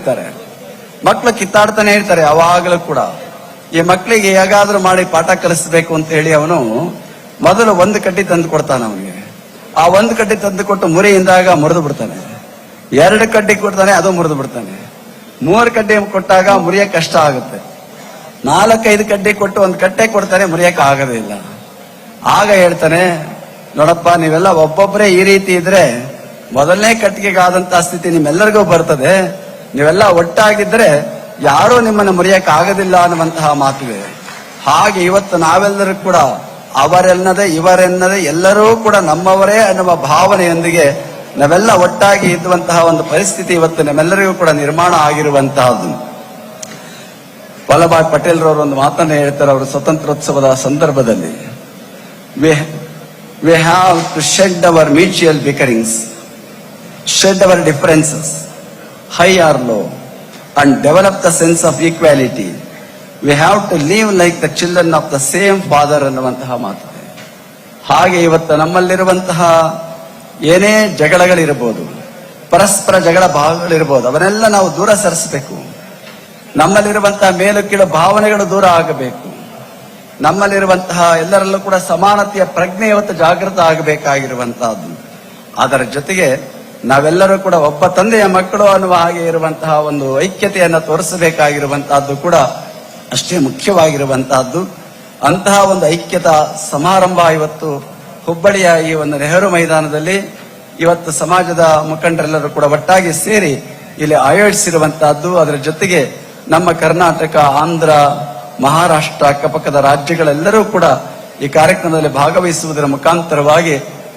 ಇರ್ತಾರೆ ಮಕ್ಳು ಕಿತ್ತಾಡ್ತಾನೆ ಇರ್ತಾರೆ ಯಾವಾಗಲೂ ಕೂಡ. ಈ ಮಕ್ಕಳಿಗೆ ಹೇಗಾದ್ರೂ ಮಾಡಿ ಪಾಠ ಕಲಿಸ್ಬೇಕು ಅಂತ ಹೇಳಿ ಅವನು ಮೊದಲು ಒಂದು ಕಡ್ಡಿ ತಂದು ಕೊಡ್ತಾನೆ ಅವನಿಗೆ. ಆ ಒಂದು ಕಡ್ಡಿ ತಂದು ಕೊಟ್ಟು ಮುರಿಯಿಂದಾಗ ಮುರಿದು ಬಿಡ್ತಾನೆ. ಎರಡು ಕಡ್ಡಿ ಕೊಡ್ತಾನೆ, ಅದು ಮುರಿದು ಬಿಡ್ತಾನೆ. ಮೂರು ಕಡ್ಡಿ ಕೊಟ್ಟಾಗ ಮುರಿಯಕ್ಕೆ ಕಷ್ಟ ಆಗುತ್ತೆ. ನಾಲ್ಕೈದು ಕಡ್ಡಿ ಕೊಟ್ಟು ಒಂದು ಕಟ್ಟೆ ಕೊಡ್ತಾನೆ, ಮುರಿಯಕ್ಕೆ ಆಗೋದೇ ಇಲ್ಲ. ಆಗ ಹೇಳ್ತಾನೆ, ನೋಡಪ್ಪ, ನೀವೆಲ್ಲ ಒಬ್ಬೊಬ್ಬರೇ ಈ ರೀತಿ ಇದ್ರೆ ಮೊದಲನೇ ಕಟ್ಟಿಗೆಗಾದಂತ ಸ್ಥಿತಿ ನಿಮ್ಮೆಲ್ಲರಿಗೂ ಬರ್ತದೆ. ನೀವೆಲ್ಲ ಒಟ್ಟಾಗಿದ್ರೆ ಯಾರೂ ನಿಮ್ಮನ್ನು ಮುರಿಯಕ್ಕೆ ಆಗೋದಿಲ್ಲ ಅನ್ನುವಂತಹ ಮಾತಿದೆ ಹಾಗೆ ಇವತ್ತು ನಾವೆಲ್ಲರೂ ಕೂಡ ಅವರೆನ್ನದೆ, ಇವರೆನ್ನದೆ, ಎಲ್ಲರೂ ಕೂಡ ನಮ್ಮವರೇ ಅನ್ನುವ ಭಾವನೆಯೊಂದಿಗೆ ನಾವೆಲ್ಲ ಒಟ್ಟಾಗಿ ಇದ್ದುವಂತಹ ಒಂದು ಪರಿಸ್ಥಿತಿ ಇವತ್ತು ನಮ್ಮೆಲ್ಲರಿಗೂ ಕೂಡ ನಿರ್ಮಾಣ ಆಗಿರುವಂತಹದ್ದು. ವಲ್ಲಭಾಯ್ ಪಟೇಲ್ ರವರು ಒಂದು ಮಾತನ್ನ ಹೇಳ್ತಾರೆ, ಅವರು ಸ್ವತಂತ್ರೋತ್ಸವದ ಸಂದರ್ಭದಲ್ಲಿ. We have to shed our mutual bickerings shed our differences high or low and develop the sense of equality we have to live like the children of the same father ಅನ್ನುವಂತಹ ಮಾತಿದೆ ಹಾಗೆ ಇವತ್ತು ನಮ್ಮಲ್ಲಿರುವಂತಹ ಏನೇ ಜಗಳಗಳಿರ್ಬೋದು, ಪರಸ್ಪರ ಜಗಳ ಭಾವಗಳಿರ್ಬೋದು, ಅವನ್ನೆಲ್ಲ ನಾವು ದೂರ ಸರಿಸಬೇಕು. ನಮ್ಮಲ್ಲಿರುವಂತಹ ಮೇಲು ಕೀಳು ಭಾವನೆಗಳು ದೂರ ಆಗಬೇಕು. ನಮ್ಮಲ್ಲಿರುವಂತಹ ಎಲ್ಲರಲ್ಲೂ ಕೂಡ ಸಮಾನತೆಯ ಪ್ರಜ್ಞೆ ಇವತ್ತು ಜಾಗೃತ ಆಗಬೇಕಾಗಿರುವಂತಹದ್ದು. ಅದರ ಜೊತೆಗೆ ನಾವೆಲ್ಲರೂ ಕೂಡ ಒಬ್ಬ ತಂದೆಯ ಮಕ್ಕಳು ಅನ್ನುವ ಹಾಗೆ ಇರುವಂತಹ ಒಂದು ಐಕ್ಯತೆಯನ್ನು ತೋರಿಸಬೇಕಾಗಿರುವಂತಹದ್ದು ಕೂಡ ಅಷ್ಟೇ ಮುಖ್ಯವಾಗಿರುವಂತಹದ್ದು. ಅಂತಹ ಒಂದು ಐಕ್ಯತಾ ಸಮಾರಂಭ ಇವತ್ತು ಹುಬ್ಬಳ್ಳಿಯ ಈ ಒಂದು ನೆಹರು ಮೈದಾನದಲ್ಲಿ ಇವತ್ತು ಸಮಾಜದ ಮುಖಂಡರೆಲ್ಲರೂ ಕೂಡ ಒಟ್ಟಾಗಿ ಸೇರಿ ಇಲ್ಲಿ ಆಯೋಜಿಸಿರುವಂತಹದ್ದು. ಅದರ ಜೊತೆಗೆ ನಮ್ಮ ಕರ್ನಾಟಕ, ಆಂಧ್ರ, ಮಹಾರಾಷ್ಟ್ರ ಅಕ್ಕಪಕ್ಕದ ರಾಜ್ಯಗಳೆಲ್ಲರೂ ಕೂಡ ಈ ಕಾರ್ಯಕ್ರಮದಲ್ಲಿ ಭಾಗವಹಿಸುವುದರ ಮುಖಾಂತರವಾಗಿ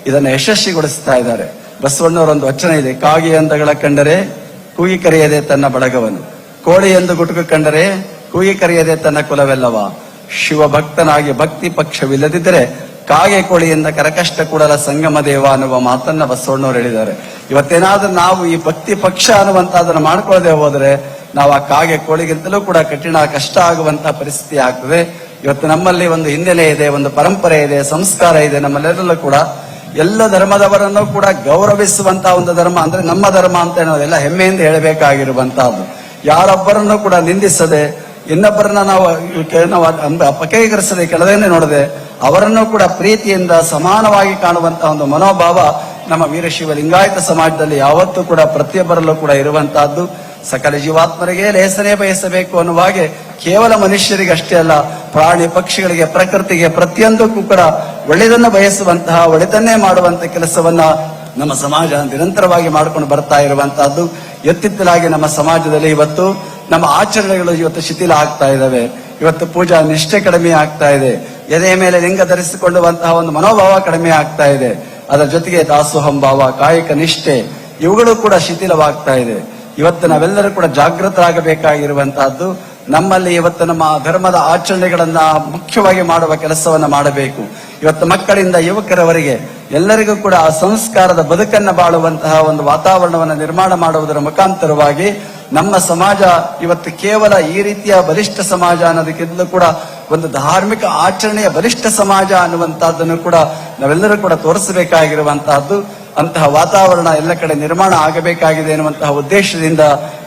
ಇದನ್ನು ಯಶಸ್ವಿಗೊಳಿಸ್ತಾ ಇದ್ದಾರೆ. ಬಸವಣ್ಣವರೊಂದು ವಚನ ಇದೆ. ಕಾಗಿ ಅಂದಗಳ ಕಂಡರೆ ಕೂಗಿ ಕರೆಯದೆ ತನ್ನ ಬಳಗವನು. ಕೋಳಿ ಎಂದು ಗುಟುಕು ಕಂಡರೆ ಕೂಗಿ ಕರೆಯದೆ ತನ್ನ ಕುಲವೆಲ್ಲವ. ಶಿವಭಕ್ತನಾಗಿ ಭಕ್ತಿ ಪಕ್ಷವಿಲ್ಲದಿದ್ದರೆ ಕಾಗೆ ಕೋಳಿಯಿಂದ ಕರಕಷ್ಟ ಕೂಡಲ ಸಂಗಮ ದೇವ ಅನ್ನುವ ಮಾತನ್ನ ಬಸವಣ್ಣವರು ಹೇಳಿದ್ದಾರೆ. ಇವತ್ತೇನಾದ್ರೂ ನಾವು ಈ ಭಕ್ತಿ ಪಕ್ಷ ಅನ್ನುವಂತಹದನ್ನ ಮಾಡ್ಕೊಳ್ಳದೆ ಹೋದ್ರೆ ನಾವು ಆ ಕಾಗೆ ಕೋಳಿಗಿಂತಲೂ ಕೂಡ ಕಠಿಣ ಕಷ್ಟ ಆಗುವಂತಹ ಪರಿಸ್ಥಿತಿ ಆಗ್ತದೆ. ಇವತ್ತು ನಮ್ಮಲ್ಲಿ ಒಂದು ಹಿನ್ನೆಲೆ ಇದೆ, ಒಂದು ಪರಂಪರೆ ಇದೆ, ಸಂಸ್ಕಾರ ಇದೆ ನಮ್ಮಲ್ಲೆಲ್ಲರೂ ಕೂಡ ಎಲ್ಲ ಧರ್ಮದವರನ್ನು ಕೂಡ ಗೌರವಿಸುವಂತಹ ಒಂದು ಧರ್ಮ ಅಂದ್ರೆ ನಮ್ಮ ಧರ್ಮ ಅಂತ ಹೇಳೋದೆಲ್ಲ ಹೆಮ್ಮೆಯಿಂದ ಹೇಳಬೇಕಾಗಿರುವಂತಹದ್ದು. ಯಾರೊಬ್ಬರನ್ನು ಕೂಡ ನಿಂದಿಸದೆ, ಇನ್ನೊಬ್ಬರನ್ನ ನಾವು ನಾವು ಅಪಕೀಕರಿಸದೆ ಕೆಳದೇನೆ ನೋಡದೆ, ಅವರನ್ನು ಕೂಡ ಪ್ರೀತಿಯಿಂದ ಸಮಾನವಾಗಿ ಕಾಣುವಂತಹ ಒಂದು ಮನೋಭಾವ ನಮ್ಮ ವೀರಶಿವ ಲಿಂಗಾಯತ ಸಮಾಜದಲ್ಲಿ ಯಾವತ್ತೂ ಕೂಡ ಪ್ರತಿಯೊಬ್ಬರಲ್ಲೂ ಕೂಡ ಇರುವಂತಹದ್ದು. ಸಕಲ ಜೀವಾತ್ಮರಿಗೆ ಲೇಸನೆ ಬಯಸಬೇಕು ಅನ್ನುವ ಹಾಗೆ ಕೇವಲ ಮನುಷ್ಯರಿಗೆ ಅಷ್ಟೇ ಅಲ್ಲ, ಪ್ರಾಣಿ ಪಕ್ಷಿಗಳಿಗೆ, ಪ್ರಕೃತಿಗೆ ಪ್ರತಿಯೊಂದಕ್ಕೂ ಕೂಡ ಒಳ್ಳೆಯದನ್ನು ಬಯಸುವಂತಹ ಒಳ್ಳೆದನ್ನೇ ಮಾಡುವಂತಹ ಕೆಲಸವನ್ನ ನಮ್ಮ ಸಮಾಜ ನಿರಂತರವಾಗಿ ಮಾಡಿಕೊಂಡು ಬರ್ತಾ ಇರುವಂತಹದ್ದು. ಎತ್ತಿತ್ತಲಾಗಿ ನಮ್ಮ ಸಮಾಜದಲ್ಲಿ ಇವತ್ತು ನಮ್ಮ ಆಚರಣೆಗಳು ಇವತ್ತು ಶಿಥಿಲ ಆಗ್ತಾ ಇದಾವೆ ಇವತ್ತು ಪೂಜಾ ನಿಷ್ಠೆ ಕಡಿಮೆ ಆಗ್ತಾ ಇದೆ. ಎದೆಯ ಮೇಲೆ ಲಿಂಗ ಧರಿಸಿಕೊಳ್ಳುವಂತಹ ಒಂದು ಮನೋಭಾವ ಕಡಿಮೆ ಆಗ್ತಾ ಇದೆ. ಅದರ ಜೊತೆಗೆ ದಾಸೋಹಂ ಭಾವ, ಕಾಯಕ ನಿಷ್ಠೆ, ಇವುಗಳು ಕೂಡ ಶಿಥಿಲವಾಗ್ತಾ ಇದೆ. ಇವತ್ತು ನಾವೆಲ್ಲರೂ ಕೂಡ ಜಾಗೃತರಾಗಬೇಕಾಗಿರುವಂತಹದ್ದು, ನಮ್ಮಲ್ಲಿ ಇವತ್ತು ನಮ್ಮ ಧರ್ಮದ ಆಚರಣೆಗಳನ್ನ ಮುಖ್ಯವಾಗಿ ಮಾಡುವ ಕೆಲಸವನ್ನ ಮಾಡಬೇಕು. ಇವತ್ತು ಮಕ್ಕಳಿಂದ ಯುವಕರವರೆಗೆ ಎಲ್ಲರಿಗೂ ಕೂಡ ಆ ಸಂಸ್ಕಾರದ ಬದುಕನ್ನ ಬಾಳುವಂತಹ ಒಂದು ವಾತಾವರಣವನ್ನು ನಿರ್ಮಾಣ ಮಾಡುವುದರ ಮುಖಾಂತರವಾಗಿ ನಮ್ಮ ಸಮಾಜ ಇವತ್ತು ಕೇವಲ ಈ ರೀತಿಯ ಬಲಿಷ್ಠ ಸಮಾಜ ಅನ್ನೋದಕ್ಕಿಂತಲೂ ಕೂಡ ಒಂದು ಧಾರ್ಮಿಕ ಆಚರಣೆಯ ಬಲಿಷ್ಠ ಸಮಾಜ ಅನ್ನುವಂತಹದ್ದನ್ನು ಕೂಡ ನಾವೆಲ್ಲರೂ ಕೂಡ ತೋರಿಸಬೇಕಾಗಿರುವಂತಹದ್ದು. ಅಂತಹ ವಾತಾವರಣ ಎಲ್ಲ ಕಡೆ ನಿರ್ಮಾಣ ಆಗಬೇಕಾಗಿದೆ ಎನ್ನುವಂತಹ ಉದ್ದೇಶದಿಂದ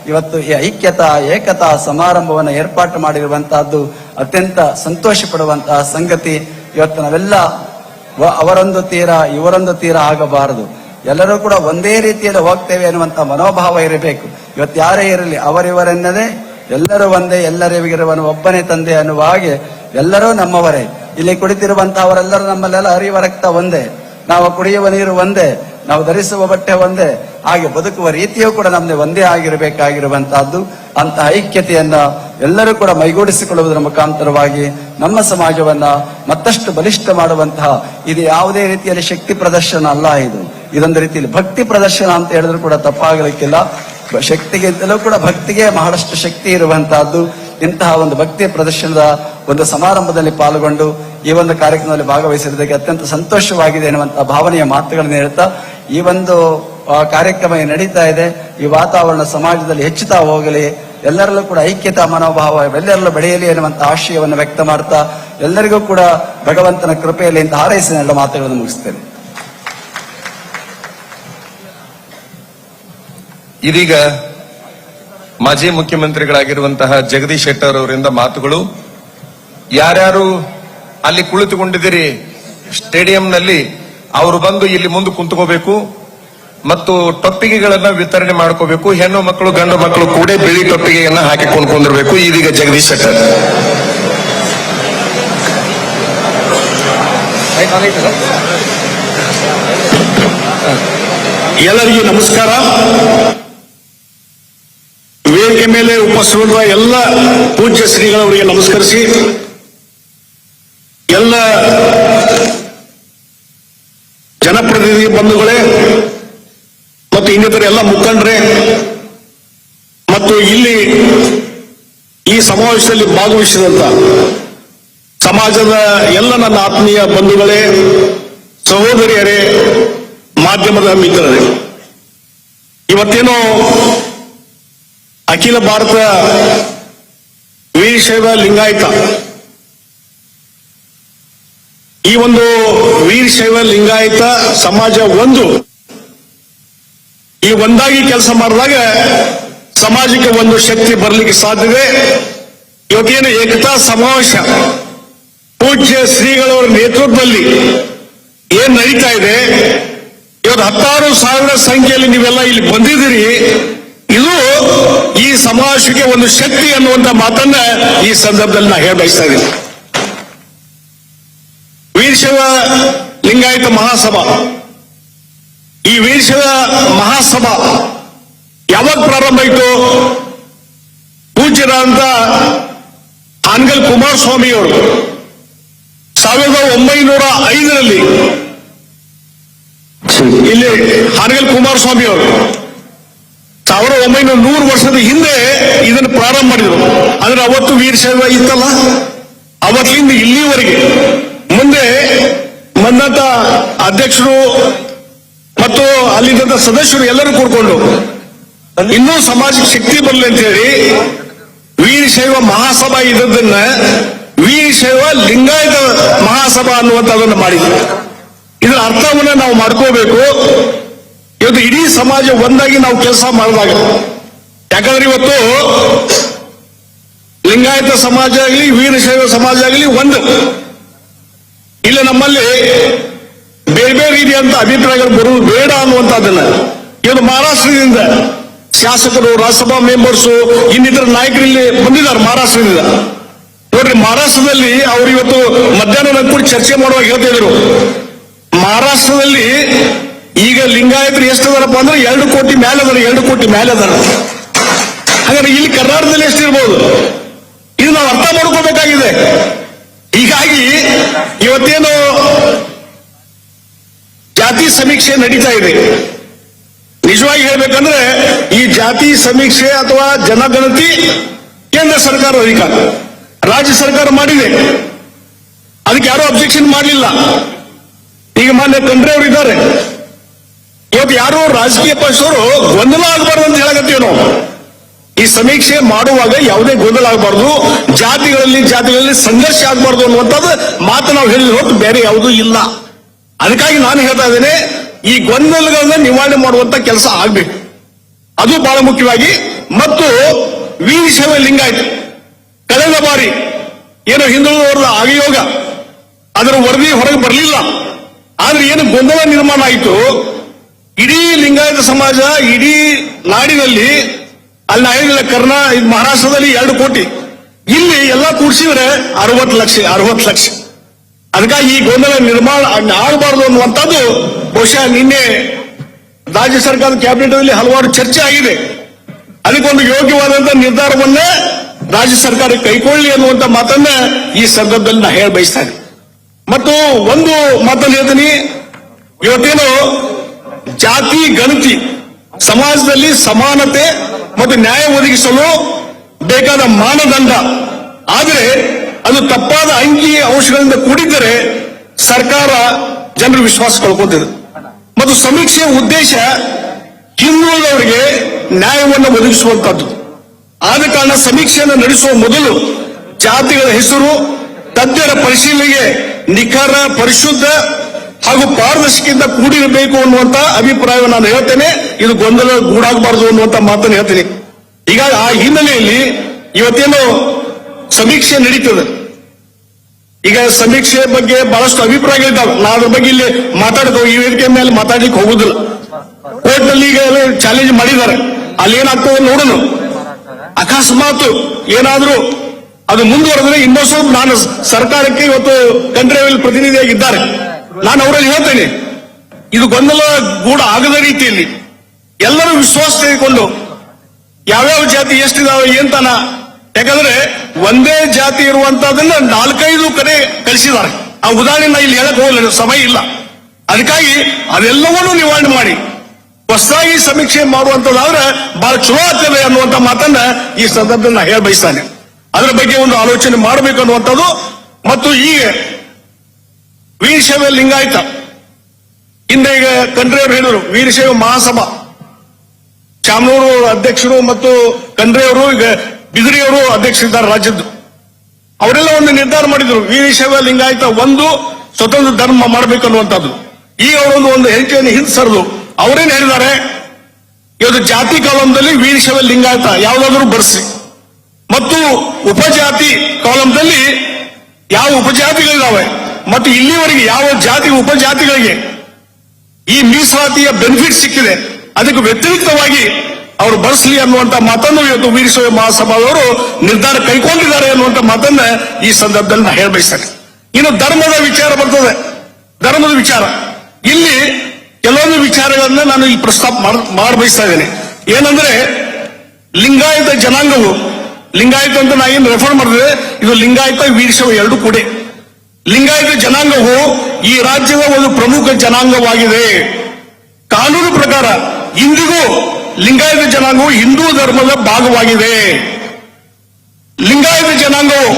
ಇವತ್ತು ಈ ಐಕ್ಯತಾ, ಏಕತಾ ಸಮಾರಂಭವನ್ನು ಏರ್ಪಾಟು ಮಾಡಿರುವಂತಹದ್ದು ಅತ್ಯಂತ ಸಂತೋಷ ಪಡುವಂತಹ ಸಂಗತಿ. ಇವತ್ತು ನಾವೆಲ್ಲ ಅವರೊಂದು ತೀರ, ಇವರೊಂದು ತೀರ ಆಗಬಾರದು. ಎಲ್ಲರೂ ಕೂಡ ಒಂದೇ ರೀತಿಯಲ್ಲಿ ಹೋಗ್ತೇವೆ ಅನ್ನುವಂತ ಮನೋಭಾವ ಇರಬೇಕು. ಇವತ್ತು ಯಾರೇ ಇರಲಿ, ಅವರಿವರೆನ್ನದೇ ಎಲ್ಲರೂ ಒಂದೇ, ಎಲ್ಲರಿಗಿರುವನು ಒಬ್ಬನೇ ತಂದೆ ಅನ್ನುವ ಹಾಗೆ ಎಲ್ಲರೂ ನಮ್ಮವರೇ. ಇಲ್ಲಿ ಕುಡಿತಿರುವಂತಹವರೆಲ್ಲರೂ ನಮ್ಮಲ್ಲೆಲ್ಲ ಹರಿಯುವ ರಕ್ತ ಒಂದೇ. ನಾವು ಕುಡಿಯುವ ನೀರು ಒಂದೇ. ನಾವು ಧರಿಸುವ ಬಟ್ಟೆ ಒಂದೇ, ಹಾಗೆ ಬದುಕುವ ರೀತಿಯೂ ಕೂಡ ನಮ್ದು ಒಂದೇ ಆಗಿರಬೇಕಾಗಿರುವಂತಹದ್ದು. ಅಂತ ಐಕ್ಯತೆಯನ್ನ ಎಲ್ಲರೂ ಕೂಡ ಮೈಗೂಡಿಸಿಕೊಳ್ಳುವುದರ ಮುಖಾಂತರವಾಗಿ ನಮ್ಮ ಸಮಾಜವನ್ನ ಮತ್ತಷ್ಟು ಬಲಿಷ್ಠ ಮಾಡುವಂತಹ ಇದು ಯಾವುದೇ ರೀತಿಯಲ್ಲಿ ಶಕ್ತಿ ಪ್ರದರ್ಶನ ಅಲ್ಲ ಇದು. ಇದೊಂದು ರೀತಿಯಲ್ಲಿ ಭಕ್ತಿ ಪ್ರದರ್ಶನ ಅಂತ ಹೇಳಿದ್ರು ಕೂಡ ತಪ್ಪಾಗಲಿಕ್ಕಿಲ್ಲ. ಶಕ್ತಿಗಿಂತಲೂ ಕೂಡ ಭಕ್ತಿಗೆ ಬಹಳಷ್ಟು ಶಕ್ತಿ ಇರುವಂತಹದ್ದು. ಇಂತಹ ಒಂದು ಭಕ್ತಿಯ ಪ್ರದರ್ಶನದ ಒಂದು ಸಮಾರಂಭದಲ್ಲಿ ಪಾಲ್ಗೊಂಡು ಈ ಒಂದು ಕಾರ್ಯಕ್ರಮದಲ್ಲಿ ಭಾಗವಹಿಸಿರುವುದಕ್ಕೆ ಅತ್ಯಂತ ಸಂತೋಷವಾಗಿದೆ ಎನ್ನುವಂತಹ ಭಾವನೆಯ ಮಾತುಗಳನ್ನು ಹೇಳ್ತಾ ಈ ಒಂದು ಕಾರ್ಯಕ್ರಮ ನಡೀತಾ ಇದೆ. ಈ ವಾತಾವರಣ ಸಮಾಜದಲ್ಲಿ ಹೆಚ್ಚುತ್ತಾ ಹೋಗಲಿ. ಎಲ್ಲರಲ್ಲೂ ಕೂಡ ಐಕ್ಯತಾ ಮನೋಭಾವ ಎಲ್ಲರಲ್ಲೂ ಬೆಳೆಯಲಿ ಎನ್ನುವಂತಹ ಆಶಯವನ್ನು ವ್ಯಕ್ತ ಮಾಡ್ತಾ ಎಲ್ಲರಿಗೂ ಕೂಡ ಭಗವಂತನ ಕೃಪೆಯಲ್ಲಿ ಇಂತಹ ಹಾರೈಸಿ ಎಲ್ಲ ಮಾತುಗಳನ್ನು ಮುಗಿಸ್ತೇನೆ. ಇದೀಗ ಮಾಜಿ ಮುಖ್ಯಮಂತ್ರಿಗಳಾಗಿರುವಂತಹ ಜಗದೀಶ್ ಶೆಟ್ಟರ್ ಅವರಿಂದ ಮಾತುಗಳು. ಯಾರ್ಯಾರು ಅಲ್ಲಿ ಕುಳಿತುಕೊಂಡಿದ್ದೀರಿ ಸ್ಟೇಡಿಯಂನಲ್ಲಿ, ಅವರು ಬಂದು ಇಲ್ಲಿ ಮುಂದೆ ಕುಂತ್ಕೋಬೇಕು ಮತ್ತು ಟೊಪ್ಪಿಗೆಗಳನ್ನ ವಿತರಣೆ ಮಾಡ್ಕೋಬೇಕು. ಹೆಣ್ಣು ಮಕ್ಕಳು, ಗಂಡು ಮಕ್ಕಳು ಕೂಡ ಬಿಳಿ ಟೊಪ್ಪಿಗೆಯನ್ನ ಹಾಕಿಕೊಂಡು ಕುಂದಿರಬೇಕು ಇದೀಗ ಜಗದೀಶ್ ಶೆಟ್ಟರ್. ಎಲ್ಲರಿಗೂ ನಮಸ್ಕಾರ. ವೇದಿಕೆ ಮೇಲೆ ಉಪಸ್ಥಿತರಿರುವ ಎಲ್ಲ ಪೂಜ್ಯ ಶ್ರೀಗಳವರಿಗೆ ನಮಸ್ಕರಿಸಿ, ಎಲ್ಲ ಜನಪ್ರತಿನಿಧಿ ಬಂಧುಗಳೇ ಮತ್ತು ಇನ್ನಿತರ ಎಲ್ಲ ಮುಖಂಡರೇ ಮತ್ತು ಇಲ್ಲಿ ಈ ಸಮಾವೇಶದಲ್ಲಿ ಭಾಗವಹಿಸಿದಂತ ಸಮಾಜದ ಎಲ್ಲ ನನ್ನ ಆತ್ಮೀಯ ಬಂಧುಗಳೇ, ಸಹೋದರಿಯರೇ, ಮಾಧ್ಯಮದ ಮಿತ್ರರೇ, ಇವತ್ತೇನು ಅಖಿಲ ಭಾರತ ವೀರಶೈವ ಲಿಂಗಾಯತ. ಈ ಒಂದು ವೀರಶೈವ ಲಿಂಗಾಯತ ಸಮಾಜ ಒಂದು. ಈ ಒಂದಾಗಿ ಕೆಲಸ ಮಾಡಿದಾಗ ಸಮಾಜಕ್ಕೆ ಒಂದು ಶಕ್ತಿ ಬರಲಿಕ್ಕೆ ಸಾಧ್ಯತೆ ಇವತ್ತೇನು ಏಕತಾ ಸಮಾವೇಶ. ಪೂಜ್ಯ ಶ್ರೀಗಳವರ ನೇತೃತ್ವದಲ್ಲಿ ಏನ್ ನಡೀತಾ ಇದೆ? ಇವತ್ತು ಹತ್ತಾರು ಸಾವಿರ ಸಂಖ್ಯೆಯಲ್ಲಿ ನೀವೆಲ್ಲ ಇಲ್ಲಿ ಬಂದಿದ್ದೀರಿ. ಇದು ಈ ಸಮಾಜಕ್ಕೆ ಒಂದು ಶಕ್ತಿ ಅನ್ನುವಂತ ಮಾತನ್ನ ಈ ಸಂದರ್ಭದಲ್ಲಿ ನಾ ಹೇಳ ಬಯಸ್ತಾ ಇದ್ದೀನಿ. ವೀರಶೈವ ಲಿಂಗಾಯತ ಮಹಾಸಭಾ. ಈ ವೀರಶೈವ ಮಹಾಸಭಾ ಯಾವಾಗ ಪ್ರಾರಂಭ ಆಯಿತು? ಪೂಜ್ಯರಾದಂತ ಹಾನಗಲ್ ಕುಮಾರಸ್ವಾಮಿಯವರು ಸಾವಿರದ ಒಂಬೈನೂರ ಐದರಲ್ಲಿ ಇಲ್ಲಿ ಹಾನಗಲ್ ಕುಮಾರಸ್ವಾಮಿ ಅವರು ಸಾವಿರದ ಒಂಬೈನೂರ ನೂರು ವರ್ಷದ ಹಿಂದೆ ಇದನ್ನು ಪ್ರಾರಂಭ ಮಾಡಿದರು. ಅಂದ್ರೆ ಅವತ್ತು ವೀರಶೈವ ಇತ್ತಲ್ಲ? ಅವತ್ತಿಂದ ಇಲ್ಲಿವರೆಗೆ ಮುಂದೆ ಬಂದಂತ ಅಧ್ಯಕ್ಷರು ಮತ್ತು ಅಲ್ಲಿದ್ದಂತ ಸದಸ್ಯರು ಎಲ್ಲರೂ ಕೂಡ್ಕೊಂಡು ಇನ್ನೂ ಸಮಾಜಕ್ಕೆ ಶಕ್ತಿ ಬರಲಿ ಅಂತ ಹೇಳಿ ವೀರಶೈವ ಮಹಾಸಭಾ ಇದ್ದದನ್ನ ವೀರಶೈವ ಲಿಂಗಾಯತ ಮಹಾಸಭಾ ಅನ್ನುವಂಥದ್ದನ್ನು ಮಾಡಿದ್ರು. ಇದರ ಅರ್ಥವನ್ನ ನಾವು ಮಾಡ್ಕೋಬೇಕು. ಇವತ್ತು ಇಡೀ ಸಮಾಜ ಒಂದಾಗಿ ನಾವು ಕೆಲಸ ಮಾಡಿದಾಗ, ಯಾಕಂದ್ರೆ ಇವತ್ತು ಲಿಂಗಾಯತ ಸಮಾಜ ಆಗಲಿ ವೀರಶೈವ ಸಮಾಜ ಆಗಲಿ ಒಂದು. ಇಲ್ಲ ನಮ್ಮಲ್ಲಿ ಬೇರೆ ಬೇರೆ ರೀತಿಯಂತ ಅಭಿಪ್ರಾಯಗಳು ಬರುವುದು ಬೇಡ ಅನ್ನುವಂಥದ್ದನ್ನ ಇವತ್ತು ಮಹಾರಾಷ್ಟ್ರದಿಂದ ಶಾಸಕರು, ರಾಜ್ಯಸಭಾ ಮೆಂಬರ್ಸು, ಇನ್ನಿತರ ನಾಯಕರು ಇಲ್ಲಿ ಬಂದಿದ್ದಾರೆ ಮಹಾರಾಷ್ಟ್ರದಿಂದ. ನೋಡ್ರಿ, ಮಹಾರಾಷ್ಟ್ರದಲ್ಲಿ ಅವರು ಇವತ್ತು ಮಧ್ಯಾಹ್ನ ಕೂಡ ಚರ್ಚೆ ಮಾಡುವಾಗ ಹೇಳ್ತಿದ್ರು ಮಹಾರಾಷ್ಟ್ರದಲ್ಲಿ ಈಗ ಲಿಂಗಾಯತರು ಎಷ್ಟು ಅದಾರಪ್ಪ ಅಂದ್ರೆ ಎರಡು ಕೋಟಿ ಮೇಲೆ ಅದರ ಎರಡು ಕೋಟಿ ಮೇಲೆ ಅದರ ಹಾಗಾದ್ರೆ ಇಲ್ಲಿ ಕರ್ನಾಟಕದಲ್ಲಿ ಎಷ್ಟಿರ್ಬೋದು? ಇದು ನಾವು ಅರ್ಥ ಮಾಡ್ಕೋಬೇಕಾಗಿದೆ. ಹೀಗಾಗಿ ಇವತ್ತೇನು ಜಾತಿ ಸಮೀಕ್ಷೆ ನಡೀತಾ ಇದೆ. ನಿಜವಾಗಿ ಹೇಳ್ಬೇಕಂದ್ರೆ ಈ ಜಾತಿ ಸಮೀಕ್ಷೆ ಅಥವಾ ಜನಗಣತಿ ಕೇಂದ್ರ ಸರ್ಕಾರ ಅಧಿಕಾರ. ರಾಜ್ಯ ಸರ್ಕಾರ ಮಾಡಿದೆ. ಅದಕ್ಕೆ ಯಾರೋ ಅಬ್ಜೆಕ್ಷನ್ ಮಾಡಲಿಲ್ಲ. ಈಗ ಮಾನ್ಯ ಖಂಡ್ರೆ ಅವರು ಇದ್ದಾರೆ ಇವತ್ತು ಯಾರು ರಾಜಕೀಯ ಪಕ್ಷರು ಗೊಂದಲ ಆಗಬಾರ್ದು ಅಂತ ಹೇಳಕತ್ತೀವಿ ನಾವು. ಈ ಸಮೀಕ್ಷೆ ಮಾಡುವಾಗ ಯಾವುದೇ ಗೊಂದಲ ಆಗಬಾರ್ದು, ಜಾತಿಗಳಲ್ಲಿ ಜಾತಿಗಳಲ್ಲಿ ಸಂಘರ್ಷ ಆಗಬಾರ್ದು ಅನ್ನುವಂಥದ್ದು ಮಾತು ನಾವು ಹೇಳಿದ ಹೊತ್ತು ಬೇರೆ ಯಾವುದೂ ಇಲ್ಲ. ಅದಕ್ಕಾಗಿ ನಾನು ಹೇಳ್ತಾ ಇದ್ದೇನೆ, ಈ ಗೊಂದಲಗಳನ್ನ ನಿವಾರಣೆ ಮಾಡುವಂತ ಕೆಲಸ ಆಗ್ಬೇಕು. ಅದು ಬಹಳ ಮುಖ್ಯವಾಗಿ. ಮತ್ತು ವೀರಶೈವ ಲಿಂಗಾಯತ್ ಕಳೆದ ಬಾರಿ ಏನು ಹಿಂದುಳಿದವರ ಆಗಯೋಗ ಅದರ ವರದಿ ಹೊರಗೆ ಬರಲಿಲ್ಲ. ಆದ್ರೆ ಏನು ಗೊಂದಲ ನಿರ್ಮಾಣ ಆಯಿತು ಇಡೀ ಲಿಂಗಾಯತ ಸಮಾಜ, ಇಡೀ ನಾಡಿನಲ್ಲಿ ಅಲ್ಲಿ ಆಗಿಲ್ಲ ಕರ್ನಾ ಇದು ಮಹಾರಾಷ್ಟ್ರದಲ್ಲಿ ಎರಡು ಕೋಟಿ. ಇಲ್ಲಿ ಎಲ್ಲ ಕೂಡಿಸಿದ್ರೆ ಅರವತ್ತು ಲಕ್ಷ ಅರವತ್ತು ಲಕ್ಷ. ಅದಕ್ಕಾಗಿ ಈ ಗೊಂದಲ ನಿರ್ಮಾಣ ಆಗಬಾರದು ಅನ್ನುವಂಥದ್ದು ಬಹುಶಃ ನಿನ್ನೆ ರಾಜ್ಯ ಸರ್ಕಾರದ ಕ್ಯಾಬಿನೆಟ್ ಅಲ್ಲಿ ಹಲವಾರು ಚರ್ಚೆ ಆಗಿದೆ. ಅದಕ್ಕೊಂದು ಯೋಗ್ಯವಾದಂತಹ ನಿರ್ಧಾರವನ್ನ ರಾಜ್ಯ ಸರ್ಕಾರ ಕೈಕೊಳ್ಳಿ ಅನ್ನುವಂತ ಮಾತನ್ನ ಈ ಸಂದರ್ಭದಲ್ಲಿ ನಾ ಹೇಳ ಬಯಸ್ತಾ ಮತ್ತು ಒಂದು ಮಾತನ್ನು ಹೇಳ್ತೀನಿ, ಇವತ್ತೇನು ಜಾತಿ, ಗಣತಿ ಸಮಾಜದಲ್ಲಿ ಸಮಾನತೆ ಮತ್ತು ನ್ಯಾಯ ಒದಗಿಸಲು ಬೇಕಾದ ಮಾನದಂಡ. ಆದರೆ ಅದು ತಪ್ಪಾದ ಅಂಕಿ ಅಂಶಗಳಿಂದ ಕೂಡಿದ್ದರೆ ಸರ್ಕಾರ ಜನರ ವಿಶ್ವಾಸ ಕಳ್ಕೊತಿದೆ ಮತ್ತು ಸಮೀಕ್ಷೆಯ ಉದ್ದೇಶ ಹಿಂದುಳಿದವರಿಗೆ ನ್ಯಾಯವನ್ನು ಒದಗಿಸುವಂತದ್ದು ಆದ ಕಾರಣ ಸಮೀಕ್ಷೆಯನ್ನು ನಡೆಸುವ ಮೊದಲು ಜಾತಿಗಳ ಹೆಸರು, ತಜ್ಞರ ಪರಿಶೀಲನೆಗೆ ನಿಖರ, ಪರಿಶುದ್ಧ ಹಾಗೂ ಪಾರದರ್ಶಕದಿಂದ ಕೂಡಿರಬೇಕು ಅನ್ನುವಂತ ಅಭಿಪ್ರಾಯವನ್ನು ನಾನು ಹೇಳ್ತೇನೆ. ಇದು ಗೊಂದಲ ಗೂಡಾಗಬಾರದು ಅನ್ನುವಂತ ಮಾತನ್ನು ಹೇಳ್ತೇನೆ. ಈಗ ಆ ಹಿನ್ನೆಲೆಯಲ್ಲಿ ಇವತ್ತೇನು ಸಮೀಕ್ಷೆ ನಡೀತದೆ. ಈಗ ಸಮೀಕ್ಷೆ ಬಗ್ಗೆ ಬಹಳಷ್ಟು ಅಭಿಪ್ರಾಯಗಳಿದ್ದಾವೆ. ನಾ ಅದ್ರ ಬಗ್ಗೆ ಇಲ್ಲಿ ಮಾತಾಡೋದು, ಈ ವೇದಿಕೆ ಮೇಲೆ ಮಾತಾಡ್ಲಿಕ್ಕೆ ಹೋಗುದಿಲ್ಲ. ಕೋರ್ಟ್ನಲ್ಲಿ ಈಗ ಚಾಲೆಂಜ್ ಮಾಡಿದ್ದಾರೆ. ಅಲ್ಲಿ ಏನಾಗ್ತದೆ ನೋಡೋಣ. ಅಕಸ್ಮಾತ್ ಏನಾದ್ರೂ ಅದು ಮುಂದುವರೆದ್ರೆ ಇನ್ನೊಂದು ನಾನು ಸರ್ಕಾರಕ್ಕೆ ಇವತ್ತು ಕಂಟ್ರಿಯಲ್ಲಿ ಪ್ರತಿನಿಧಿಯಾಗಿದ್ದಾರೆ. ನಾನು ಅವರಲ್ಲಿ ಹೇಳ್ತೇನೆ, ಇದು ಗೊಂದಲ ಗೂಡ ಆಗದ ರೀತಿಯಲ್ಲಿ ಎಲ್ಲರೂ ವಿಶ್ವಾಸ ತೆಗೆದುಕೊಂಡು ಯಾವ್ಯಾವ ಜಾತಿ ಎಷ್ಟಿದಾವೆ ಎಂತನ ಯಾಕಂದ್ರೆ ಒಂದೇ ಜಾತಿ ಇರುವಂತದನ್ನ ನಾಲ್ಕೈದು ಕಡೆ ಕಳಿಸಿದ್ದಾರೆ. ಆ ಉದಾಹರಣೆ ನಾ ಇಲ್ಲಿ ಹೇಳಕ್ ಹೋಗಲ್ಲ ಸಮಯ ಇಲ್ಲ. ಅದಕ್ಕಾಗಿ ಅದೆಲ್ಲವನ್ನೂ ನಿವಾರಣೆ ಮಾಡಿ, ಹೊಸದಾಗಿ ಸಮೀಕ್ಷೆ ಮಾಡುವಂತದ್ದಾದ್ರೆ ಬಹಳ ಚಲೋ ಆಗ್ತದೆ ಅನ್ನುವಂತ ಮಾತನ್ನ ಈ ಸಂದರ್ಭದಲ್ಲಿ ನಾ ಹೇಳ ಬಯಸ್ತಾನೆ. ಅದರ ಬಗ್ಗೆ ಒಂದು ಆಲೋಚನೆ ಮಾಡಬೇಕು ಅನ್ನುವಂಥದ್ದು ಮತ್ತು ಈಗ ವೀರಶೈವ ಲಿಂಗಾಯತ. ಹಿಂದೆ ಈಗ ಕಂಡ್ರೆಯವರು ಹೇಳಿದರು ವೀರಶೈವ ಮಹಾಸಭಾ. ಚಾಮನೂರು ಅಧ್ಯಕ್ಷರು ಮತ್ತು ಕಂಡ್ರೆಯವರು ಈಗ ಬಿದಿರಿಯವರು ಅಧ್ಯಕ್ಷರಿದ್ದಾರೆ ರಾಜ್ಯದ್ದು. ಅವರೆಲ್ಲ ಒಂದು ನಿರ್ಧಾರ ಮಾಡಿದ್ರು ವೀರಶೈವ ಲಿಂಗಾಯತ ಒಂದು, ಸ್ವತಂತ್ರ ಧರ್ಮ ಮಾಡಬೇಕನ್ನುವಂಥದ್ದು. ಈಗ ಅವರೊಂದು ಒಂದು ಹೆಜ್ಜೆಯನ್ನು ಹಿಂದೆ ಸರಿದು, ಅವರೇನು ಹೇಳಿದ್ದಾರೆ? ಇವತ್ತು ಜಾತಿ ಕಾಲಂದಲ್ಲಿ ವೀರಶೈವ ಲಿಂಗಾಯತ ಯಾವುದಾದ್ರೂ ಬರ್ಸಿ. ಮತ್ತು ಉಪಜಾತಿ ಕಾಲಂದಲ್ಲಿ ಯಾವ ಉಪಜಾತಿಗಳಿದಾವೆ? ಮತ್ತು ಇಲ್ಲಿವರೆಗೆ ಯಾವ ಜಾತಿ, ಉಪಜಾತಿಗಳಿಗೆ ಈ ಮೀಸಲಾತಿಯ ಬೆನಿಫಿಟ್ ಸಿಕ್ಕಿದೆ, ಅದಕ್ಕೆ ವ್ಯತಿರಿಕ್ತವಾಗಿ ಅವರು ಬಳಸಲಿ ಅನ್ನುವಂತ ಮಾತನ್ನು ಇವತ್ತು ವೀರಶೈವ ಮಹಾಸಭಾದವರು ನಿರ್ಧಾರ ಕೈಗೊಂಡಿದ್ದಾರೆ ಅನ್ನುವಂತ ಮಾತನ್ನ ಈ ಸಂದರ್ಭದಲ್ಲಿ ನಾನು ಹೇಳಬಯಸ್ತೇನೆ ಇನ್ನು ಧರ್ಮದ ವಿಚಾರ ಬರ್ತದೆ. ಧರ್ಮದ ವಿಚಾರ. ಇಲ್ಲಿ ಕೆಲವೊಂದು ವಿಚಾರಗಳನ್ನ ನಾನು ಈ ಪ್ರಸ್ತಾಪ ಮಾಡಬಯಸ್ತಾ ಇದ್ದೇನೆ. ಏನಂದ್ರೆ, ಲಿಂಗಾಯತ ಜನಾಂಗವು, ಲಿಂಗಾಯತ ಅಂತ ನಾ ಏನು ರೆಫರ್ ಮಾಡಿದ್ರೆ ಇದು ಲಿಂಗಾಯತ ವೀರಶೈವ ಎರಡು ಕೂಡೆ. ಲಿಂಗಾಯತ ಜನಾಂಗವು ಈ ರಾಜ್ಯದ ಒಂದು ಪ್ರಮುಖ ಜನಾಂಗವಾಗಿದೆ. ಕಾನೂನು ಪ್ರಕಾರ ಇಂದಿಗೂ ಲಿಂಗಾಯತ ಜನಾಂಗವು ಹಿಂದೂ ಧರ್ಮದ ಭಾಗವಾಗಿದೆ. ಲಿಂಗಾಯತ ಜನಾಂಗವು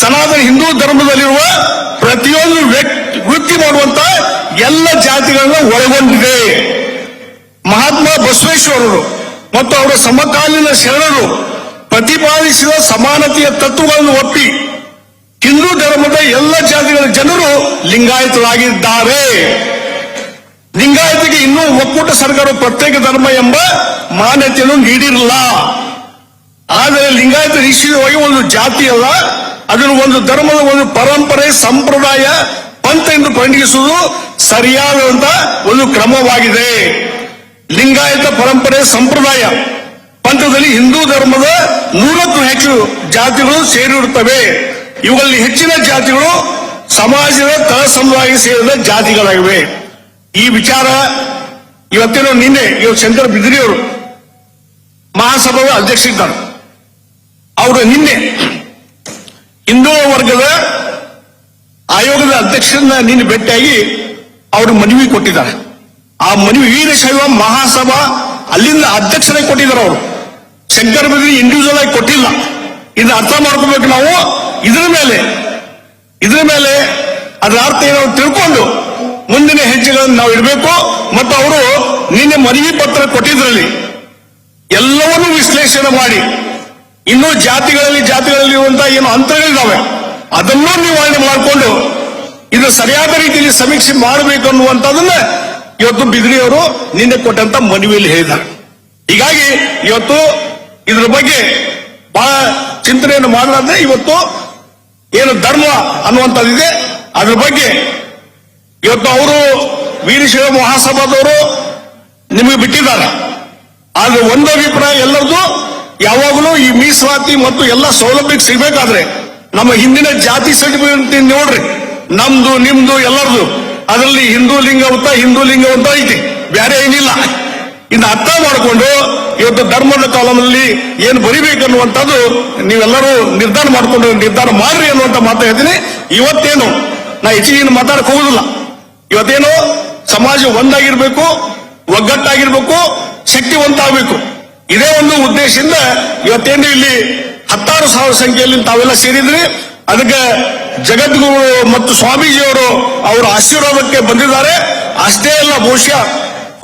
ಸನಾತನ ಹಿಂದೂ ಧರ್ಮದಲ್ಲಿರುವ ಪ್ರತಿಯೊಂದು ವ್ಯಕ್ತಿ, ವೃತ್ತಿ ಮಾಡುವಂತ ಎಲ್ಲ ಜಾತಿಗಳನ್ನು ಒಳಗೊಂಡಿದೆ. ಮಹಾತ್ಮ ಬಸವೇಶ್ವರರು ಮತ್ತು ಅವರ ಸಮಕಾಲೀನ ಶರಣರು ಪ್ರತಿಪಾದಿಸಿದ ಸಮಾನತೆಯ ತತ್ವಗಳನ್ನು ಒಪ್ಪಿ ಹಿಂದೂ ಧರ್ಮದ ಎಲ್ಲ ಜಾತಿಗಳ ಜನರು ಲಿಂಗಾಯತರಾಗಿದ್ದಾರೆ. ಲಿಂಗಾಯತಿಗೆ ಇನ್ನೂ ಒಕ್ಕೂಟ ಸರ್ಕಾರ ಪ್ರತ್ಯೇಕ ಧರ್ಮ ಎಂಬ ಮಾನ್ಯತೆಯನ್ನು ನೀಡಿರಲ್ಲ. ಆದರೆ ಲಿಂಗಾಯತ ನಿಶ್ಚಿತವಾಗಿ ಒಂದು ಜಾತಿ ಅಲ್ಲ. ಅದನ್ನು ಒಂದು ಧರ್ಮದ ಒಂದು ಪರಂಪರೆ, ಸಂಪ್ರದಾಯ, ಪಂಥ ಎಂದು ಪರಿಗಣಿಸುವುದು ಸರಿಯಾದಂತ ಒಂದು ಕ್ರಮವಾಗಿದೆ. ಲಿಂಗಾಯತ ಪರಂಪರೆ, ಸಂಪ್ರದಾಯ ಪಂಥದಲ್ಲಿ ಹಿಂದೂ ಧರ್ಮದ ನೂರಕ್ಕೂ ಹೆಚ್ಚು ಜಾತಿಗಳು ಸೇರಿರುತ್ತವೆ. ಇವುಗಳಲ್ಲಿ ಹೆಚ್ಚಿನ ಜಾತಿಗಳು ಸಮಾಜದ ತಳ ಸಮುದಾಯಕ್ಕೆ ಸೇರಿದ ಜಾತಿಗಳಾಗಿವೆ. ಈ ವಿಚಾರ ಇವತ್ತಿನ ನಿನ್ನೆ ಇವತ್ತು ಶಂಕರ್ ಬಿದ್ರಿಯವರು ಮಹಾಸಭಾದ ಅಧ್ಯಕ್ಷರಿದ್ದಾರೆ. ಅವರು ನಿನ್ನೆ ಹಿಂದೂ ವರ್ಗದ ಆಯೋಗದ ಅಧ್ಯಕ್ಷರನ್ನ ನಿನ್ನೆ ಭೇಟಿಯಾಗಿ ಅವರು ಮನವಿ ಕೊಟ್ಟಿದ್ದಾರೆ. ಆ ಮನವಿ ವೀರಶೈವ ಮಹಾಸಭಾ ಅಲ್ಲಿಂದ ಅಧ್ಯಕ್ಷರೇ ಕೊಟ್ಟಿದ್ದಾರೆ ಅವರು. ಶಂಕರ್ ಬಿದ್ರಿ ಇಂಡಿವಿಜುವಲ್ ಆಗಿ ಕೊಟ್ಟಿಲ್ಲ. ಇದು ಅರ್ಥ ಮಾಡ್ಕೋಬೇಕು ನಾವು. ಇದ್ರ ಮೇಲೆ ಇದ್ರ ಮೇಲೆ ಅದರ ಅರ್ಥ ಏನೋ ತಿಳ್ಕೊಂಡು ಮುಂದಿನ ಹೆಜ್ಜೆಗಳನ್ನು ನಾವು ಇಡಬೇಕು. ಮತ್ತು ಅವರು ನಿನ್ನೆ ಮನವಿ ಪತ್ರ ಕೊಟ್ಟಿದ್ರಲ್ಲಿ ಎಲ್ಲವನ್ನೂ ವಿಶ್ಲೇಷಣೆ ಮಾಡಿ. ಇನ್ನೂ ಜಾತಿಗಳಲ್ಲಿ ಜಾತಿಗಳಲ್ಲಿ ಇರುವಂತಹ ಏನು ಅಂತರಗಳಿದ್ದಾವೆ ಅದನ್ನೂ ನಿವಾರಣೆ ಮಾಡಿಕೊಂಡು ಇದು ಸರಿಯಾದ ರೀತಿಯಲ್ಲಿ ಸಮೀಕ್ಷೆ ಮಾಡಬೇಕು ಅನ್ನುವಂಥದ್ದನ್ನ ಇವತ್ತು ಬಿದ್ರಿಯವರು ನಿನ್ನೆ ಕೊಟ್ಟಂತ ಮನವಿಯಲ್ಲಿ ಹೇಳಿದ್ದಾರೆ. ಹೀಗಾಗಿ ಇವತ್ತು ಇದ್ರ ಬಗ್ಗೆ ಬಹಳ ಚಿಂತನೆಯನ್ನು ಮಾಡಲಾರ್ದೆ ಇವತ್ತು ಏನು ಧರ್ಮ ಅನ್ನುವಂಥದ್ದಿದೆ. ಅದ್ರ ಬಗ್ಗೆ ಇವತ್ತು ಅವರು ವೀರಶೈವ ಮಹಾಸಭಾದವರು ನಿಮಗೆ ಬಿಟ್ಟಿದ್ದಾರೆ. ಆದ್ರೆ ಒಂದು ಅಭಿಪ್ರಾಯ ಎಲ್ಲರದು, ಯಾವಾಗಲೂ ಈ ಮೀಸಲಾತಿ ಮತ್ತು ಎಲ್ಲ ಸೌಲಭ್ಯಕ್ಕೆ ಸಿಗಬೇಕಾದ್ರೆ ನಮ್ಮ ಹಿಂದಿನ ಜಾತಿ ಸರ್ಟಿಫಿಕೇಟ್ ನೋಡ್ರಿ. ನಮ್ದು, ನಿಮ್ದು, ಎಲ್ಲರದು. ಅದರಲ್ಲಿ ಹಿಂದೂ ಲಿಂಗವಂತ ಹಿಂದೂ ಲಿಂಗವಂತ ಐತಿ. ಬೇರೆ ಏನಿಲ್ಲ. ಇನ್ನು ಅರ್ಥ ಮಾಡಿಕೊಂಡು ಇವತ್ತು ಧರ್ಮದ ಕಾಲದಲ್ಲಿ ಏನು ಬರಿಬೇಕನ್ನುವಂಥದ್ದು ನೀವೆಲ್ಲರೂ ನಿರ್ಧಾರ ಮಾಡಿಕೊಂಡು ನಿರ್ಧಾರ ಮಾಡ್ರಿ ಅನ್ನುವಂಥ ಮಾತು ಹೇಳ್ತೀನಿ. ಇವತ್ತೇನು? ನಾ ಹೆಚ್ಚಿಗೆ ಮಾತಾಡಕ್ ಹೋಗುದಿಲ್ಲ. ಇವತ್ತೇನು? ಸಮಾಜ ಒಂದಾಗಿರ್ಬೇಕು, ಒಗ್ಗಟ್ಟಾಗಿರ್ಬೇಕು ಶಕ್ತಿವಂತ ಆಗ್ಬೇಕು ಇದೇ ಒಂದು ಉದ್ದೇಶದಿಂದ ಇವತ್ತೇನು ಇಲ್ಲಿ ಹತ್ತಾರು ಸಾವಿರ ಸಂಖ್ಯೆಯಲ್ಲಿ ತಾವೆಲ್ಲ ಸೇರಿದ್ರಿ. ಅದಕ್ಕೆ ಜಗದ್ಗುರು ಮತ್ತು ಸ್ವಾಮೀಜಿಯವರು ಅವರ ಆಶೀರ್ವಾದಕ್ಕೆ ಬಂದಿದ್ದಾರೆ. ಅಷ್ಟೇ ಅಲ್ಲ ಬಹುಶಃ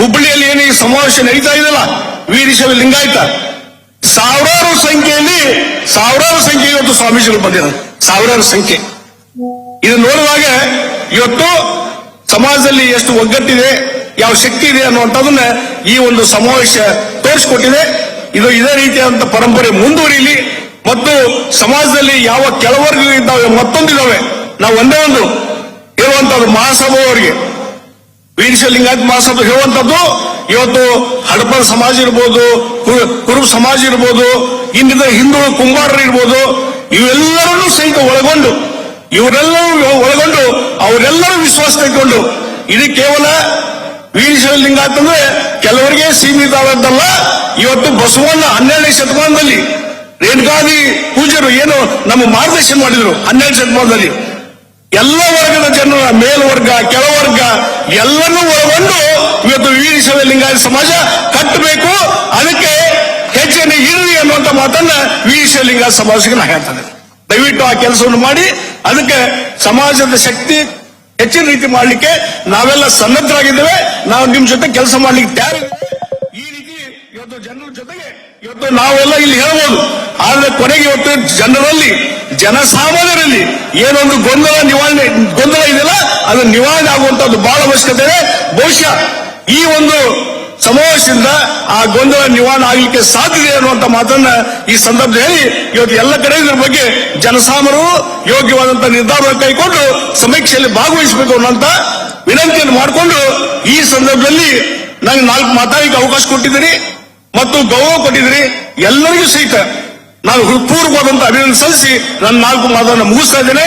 ಹುಬ್ಬಳ್ಳಿಯಲ್ಲಿ ಏನು ಈ ಸಮಾವೇಶ ನಡೀತಾ ಇದೆಯಲ್ಲ ವೀರಶೈವ ಲಿಂಗಾಯತ ಸಾವಿರಾರು ಸಂಖ್ಯೆಯಲ್ಲಿ, ಸಾವಿರಾರು ಸಂಖ್ಯೆ ಇವತ್ತು ಸ್ವಾಮೀಜಿಗಳು ಬಂದಿದ್ದಾರೆ. ಸಾವಿರಾರು ಸಂಖ್ಯೆ. ಇದು ನೋಡುವಾಗ ಇವತ್ತು ಸಮಾಜದಲ್ಲಿ ಎಷ್ಟು ಒಗ್ಗಟ್ಟಿದೆ, ಯಾವ ಶಕ್ತಿ ಇದೆ ಅನ್ನುವಂಥದ್ದನ್ನ ಈ ಒಂದು ಸಮಾವೇಶ ತೋರಿಸಿಕೊಟ್ಟಿದೆ. ಇದು ಇದೇ ರೀತಿಯಾದಂತಹ ಪರಂಪರೆ ಮುಂದುವರಿಯಲಿ ಮತ್ತು ಸಮಾಜದಲ್ಲಿ ಯಾವ ಇದ್ದಾವೆ ಮತ್ತೊಂದಿದಾವೆ ನಾವು ಒಂದೇ ಒಂದು ಹೇಳುವಂತದ್ದು ಮಹಾಸಭಾ ಅವರಿಗೆ ವೀರಶ ಲಿಂಗಾಯತ್ ಮಹಾಸಭಾ ಹೇಳುವಂತದ್ದು ಇವತ್ತು ಹಡಪದ ಸಮಾಜ ಇರ್ಬೋದು ಕುರುಬ ಸಮಾಜ ಇರ್ಬೋದು ಇನ್ನಿತರ ಹಿಂದೂ ಕುಂಬಾರರು ಇರ್ಬೋದು, ಇವೆಲ್ಲರನ್ನೂ ಸಹಿತ ಒಳಗೊಂಡು, ಇವರೆಲ್ಲರೂ ಒಳಗೊಂಡು, ಅವರೆಲ್ಲರೂ ವಿಶ್ವಾಸ ತೆಗೆದುಕೊಂಡು ಇದು ಕೇವಲ ವೀರಶೈವ ಅಂತಂದ್ರೆ ಕೆಲವರಿಗೆ ಸೀಮಿತ ಆದದ್ದಲ್ಲ, ಇವತ್ತು ಬಸವಣ್ಣ ಹನ್ನೆರಡನೇ ಶತಮಾನದಲ್ಲಿ ರೇಣುಕಾದಿ ಪೂಜರು ಏನು ನಮ್ಮ ಮಾರ್ಗದರ್ಶನ ಮಾಡಿದ್ರು ಹನ್ನೆರಡು ಶತಮಾನದಲ್ಲಿ. ಎಲ್ಲ ವರ್ಗದ ಜನರ ಮೇಲ್ವರ್ಗ ಕೆಳವರ್ಗ ಎಲ್ಲನ್ನೂ ಒಳಗೊಂಡು ಇವತ್ತು ವೀರಶೈವ ಲಿಂಗಾಯತ ಸಮಾಜ ಕಟ್ಟಬೇಕು. ಅದಕ್ಕೆ ಹೆಚ್ಚಿನ ಇರಲಿ ಅನ್ನುವಂತ ಮಾತನ್ನ ವೀರಶೈವ ಲಿಂಗಾಯತ ಸಮಾಜಕ್ಕೆ ನಾ ಹೇಳ್ತೇನೆ. ದಯವಿಟ್ಟು ಆ ಕೆಲಸವನ್ನು ಮಾಡಿ, ಅದಕ್ಕೆ ಸಮಾಜದ ಶಕ್ತಿ ಹೆಚ್ಚಿನ ರೀತಿ ಮಾಡಲಿಕ್ಕೆ ನಾವೆಲ್ಲ ಸನ್ನದ್ಧರಾಗಿದ್ದೇವೆ. ನಾವು ನಿಮ್ ಜೊತೆ ಕೆಲಸ ಮಾಡಲಿಕ್ಕೆ ತಯಾರಿದ್ದೇವೆ. ಈ ರೀತಿ ಇವತ್ತು ಜನರ ಜೊತೆಗೆ ಇವತ್ತು ನಾವೆಲ್ಲ ಇಲ್ಲಿ ಹೇಳ್ಬೋದು. ಆದ್ರೆ ಕೊನೆಗೆ ಇವತ್ತು ಜನರಲ್ಲಿ, ಜನಸಾಮಾನ್ಯರಲ್ಲಿ ಏನೊಂದು ಗೊಂದಲ ನಿವಾರಣೆ, ಗೊಂದಲ ಇದೆಯಲ್ಲ, ಅದು ನಿವಾರಣೆ ಆಗುವಂತದ್ದು ಬಹಳ ಅವಶ್ಯಕತೆ ಇದೆ. ಬಹುಶಃ ಈ ಒಂದು ಸಮಾವೇಶದಿಂದ ಆ ಗೊಂದಲ ನಿವಾರಣೆ ಆಗಲಿಕ್ಕೆ ಸಾಧ್ಯತೆ ಅನ್ನುವಂತ ಮಾತನ್ನ ಈ ಸಂದರ್ಭದಲ್ಲಿ ಇವತ್ತು ಎಲ್ಲ ಕಡೆ ಇದ್ರ ಬಗ್ಗೆ ಜನಸಾಮಾನ್ಯರು ಯೋಗ್ಯವಾದಂತ ನಿರ್ಧಾರ ಕೈಗೊಂಡು ಸಮೀಕ್ಷೆಯಲ್ಲಿ ಭಾಗವಹಿಸಬೇಕು ಅನ್ನುವಂತ ವಿನಂತಿಯನ್ನು ಮಾಡಿಕೊಂಡು ಈ ಸಂದರ್ಭದಲ್ಲಿ ನನಗೆ ನಾಲ್ಕು ಮಾತಾಡಲಿಕ್ಕೆ ಅವಕಾಶ ಕೊಟ್ಟಿದ್ದೀರಿ. ಮತ್ತು ಗೌರವ ಕೊಟ್ಟಿದ್ರಿ ಎಲ್ಲರಿಗೂ ಸಹಿತ ನಾನು ಹೃತ್ಪೂರ್ವಕವಾದಂತಹ ಅಭಿನಂದನೆ ಸಲ್ಲಿಸಿ. ನನ್ನ ನಾಲ್ಕು ಮಾತನ್ನು ಮುಗಿಸ್ತಾ ಇದ್ದೇನೆ.